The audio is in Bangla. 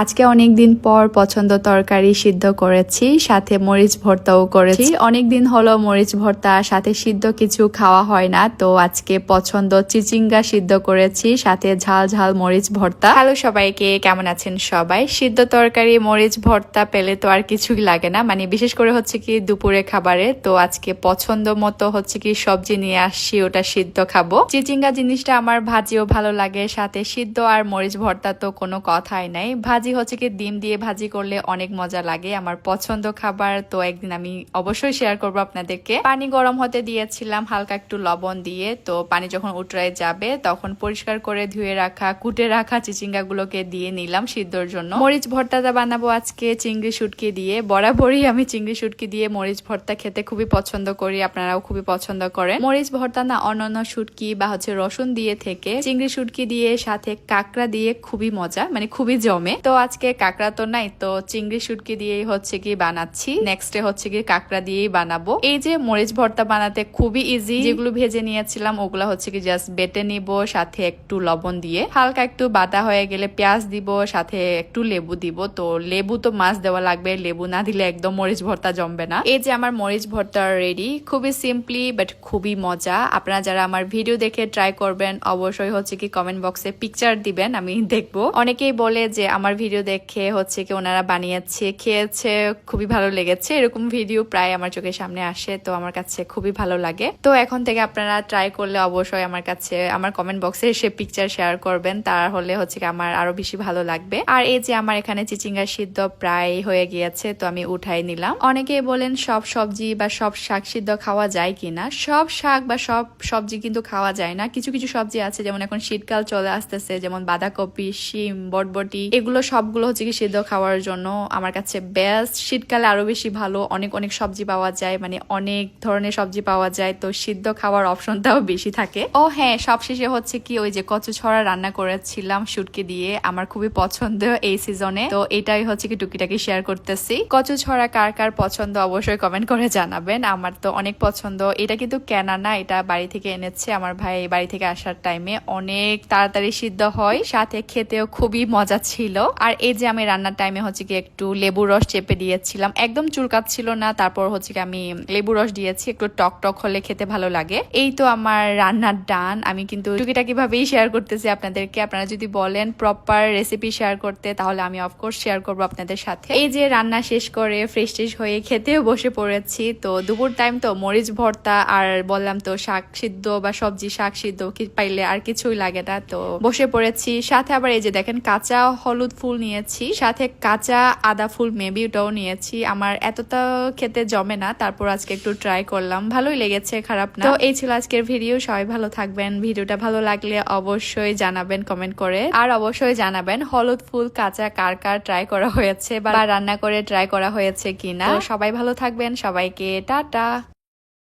আজকে অনেক দিন পর পছন্দ তরকারি সিদ্ধ করেছি সাথে মরিচ ভর্তাও করেছি। অনেক দিন হলো মরিচ ভর্তা সাথে সিদ্ধ কিছু খাওয়া হয় না তো আজকে পছন্দ চিচিঙ্গা সিদ্ধ করেছি সাথে ঝাল ঝাল মরিচ ভর্তা। হ্যালো সবাইকে কেমন আছেন সবাই? সিদ্ধ তরকারি মরিচ ভর্তা পেলে তো আর কিছুই লাগে না। মানে বিশেষ করে হচ্ছে কি দুপুরে খাবারে তো আজকে পছন্দ মতো হচ্ছে কি সবজি নিয়ে আসছি ওটা সিদ্ধ খাব। চিচিঙ্গা জিনিসটা আমার ভাজিও ভালো লাগে সাথে সিদ্ধ আর মরিচ ভর্তা তো কোনো কথাই নাই। ভাজি হচ্ছে কি, ডিম দিয়ে ভাজি করলে অনেক মজা লাগে। আমার পছন্দ খাবার, তো একদিন আমি অবশ্যই শেয়ার করব আপনাদেরকে। পানি গরম হতে দিয়েছিলাম হালকা একটু লবণ দিয়ে, তো পানি যখন উতরায় যাবে, তখন পরিষ্কার করে ধুয়ে রাখা, কুটে রাখা চিচিঙ্গা গুলোকে দিয়ে নিলাম সিদ্ধর জন্য। মরিচ ভর্তাটা বানাবো আজকে, চিংড়ি শুটকি দিয়ে। বরাবরই আমি চিংড়ি শুটকি দিয়ে মরিচ ভর্তা খেতে খুবই পছন্দ করি, আপনারাও খুবই পছন্দ করেন। মরিচ ভর্তা না, অন্যান্য শুটকি বা হচ্ছে রসুন দিয়ে থেকে, চিংড়ি শুটকি দিয়ে, সাথে কাঁকড়া দিয়ে খুবই মজা মানে খুবই জমে। তো আজকে কাঁকড়া তো নাই, তো চিংড়ি শুটকি দিয়েই হচ্ছে কি বানাচ্ছি। নেক্সট ডে হচ্ছে কি কাঁকড়া দিয়েই বানাবো। এই যে মরিচ ভর্তা বানাতে খুবই ইজি যেগুলো ভেজে নিয়েছিলাম, ওগুলা হচ্ছে কি জাস্ট বেটে নিব, সাথে একটু লবণ দিয়ে। হালকা একটু বাটা হয়ে গেলে পেঁয়াজ দিব, সাথে একটু লেবু দিব। তো লেবু তো মাছ দেওয়া লাগবে, লেবু না দিলে একদম মরিচ ভর্তা জমবে না। এই যে আমার মরিচ ভর্তা রেডি খুবই সিম্পলি বাট খুবই মজা। আপনারা যারা আমার ভিডিও দেখে ট্রাই করবেন, অবশ্যই হচ্ছে কি কমেন্ট বক্সে পিকচার দিবেন, আমি দেখব। অনেকেই বলে যে আমার ভিডিও দেখে হচ্ছে কি ওনারা বানিয়েছে, খেয়েছে, খুবই ভালো লেগেছে। এরকম ভিডিও প্রায় আমার চোখের সামনে আসে, তো আমার কাছে খুবই ভালো লাগে। তো এখন থেকে আপনারা ট্রাই করলে অবশ্যই আমার কাছে, আমার কমেন্ট বক্সে এসে পিকচার শেয়ার করবেন তার হলে হচ্ছে কি আমার আরও বেশি ভালো লাগবে। আর এই যে আমার এখানে চিচিঙ্গা সিদ্ধ প্রায় হয়ে গিয়েছে, তো আমি উঠাই নিলাম। অনেকেই বলেন, সব সবজি বা সব শাক সিদ্ধ খাওয়া যায় কিনা? সব শাক বা সব সবজি কিন্তু খাওয়া যায় না। কিছু কিছু সবজি আছে, যেমন এখন শীতকাল চলে আসতেছে, যেমন বাঁধাকপি, শিম, বটবটি, এগুলো সবগুলো হচ্ছে কি সিদ্ধ খাওয়ার জন্য আমার কাছে বেস্ট শীতকালে আরও বেশি ভালো। অনেক অনেক সবজি পাওয়া যায়। মানে অনেক ধরনের সবজি পাওয়া যায়। তো সিদ্ধ খাওয়ার অপশনটাও বেশি থাকে। ও হ্যাঁ সবশেষে হচ্ছে কি ওই যে কচু ছড়া রান্না করেছিলাম শুটকি দিয়ে। আমার খুবই পছন্দ এই সিজনে তো এটাই হচ্ছে কি টুকিটাকি শেয়ার করতেছি। কচু ছড়া কার কার পছন্দ অবশ্যই কমেন্ট করে জানাবেন। আমার তো অনেক পছন্দ। এটা কিন্তু কেনা না, এটা বাড়ি থেকে এনেছে আমার ভাই। বাড়ি থেকে আসার টাইমে অনেক তাড়াতাড়ি সিদ্ধ হয়। সাথে খেতেও খুবই মজা ছিল। আর এই যে আমি রান্নার টাইমে হচ্ছে কি একটু লেবু রস চেপে দিয়েছিলাম। একদম চুলকাচ্ছিল না, তারপর হচ্ছে কি আমি লেবু রস দিয়েছি, একটু টক টক হলে খেতে ভালো লাগে। এই তো আমার রান্নার ডান। আমি কিন্তু টুকিটাকি কিভাবেই শেয়ার করতেছি আপনাদেরকে। আপনারা যদি বলেন প্রপার রেসিপি শেয়ার করতে, তাহলে আমি অফকোর্স শেয়ার করব আপনাদের সাথে। এই যে রান্না শেষ করে ফ্রেশ ট্রেশ হয়ে খেতেও বসে পড়েছি। তো দুপুর টাইম তো মরিচ ভর্তা আর বললাম তো শাক সিদ্ধ বা সবজি শাক সিদ্ধ পাইলে আর কিছুই লাগে না। তো বসে পড়েছি। সাথে আবার এই যে দেখেন কাঁচা হলুদ ফুল নিয়েছি, সাথে কাঁচা আদা ফুল মেবি ওটাও নিয়েছি। আমার এতটা খেতে জমে না, তারপর আজকে একটু ট্রাই করলাম। ভালোই লেগেছে, খারাপ না। তো এই ছিল আজকের ভিডিও সবাই ভালো থাকবেন। ভিডিওটা ভালো লাগলে অবশ্যই জানাবেন কমেন্ট করে। আর অবশ্যই জানাবেন, হলুদ ফুল কাঁচা কার কার ট্রাই করা হয়েছে বা রান্না করে ট্রাই করা হয়েছে কিনা। সবাই ভালো থাকবেন, সবাইকে টাটা।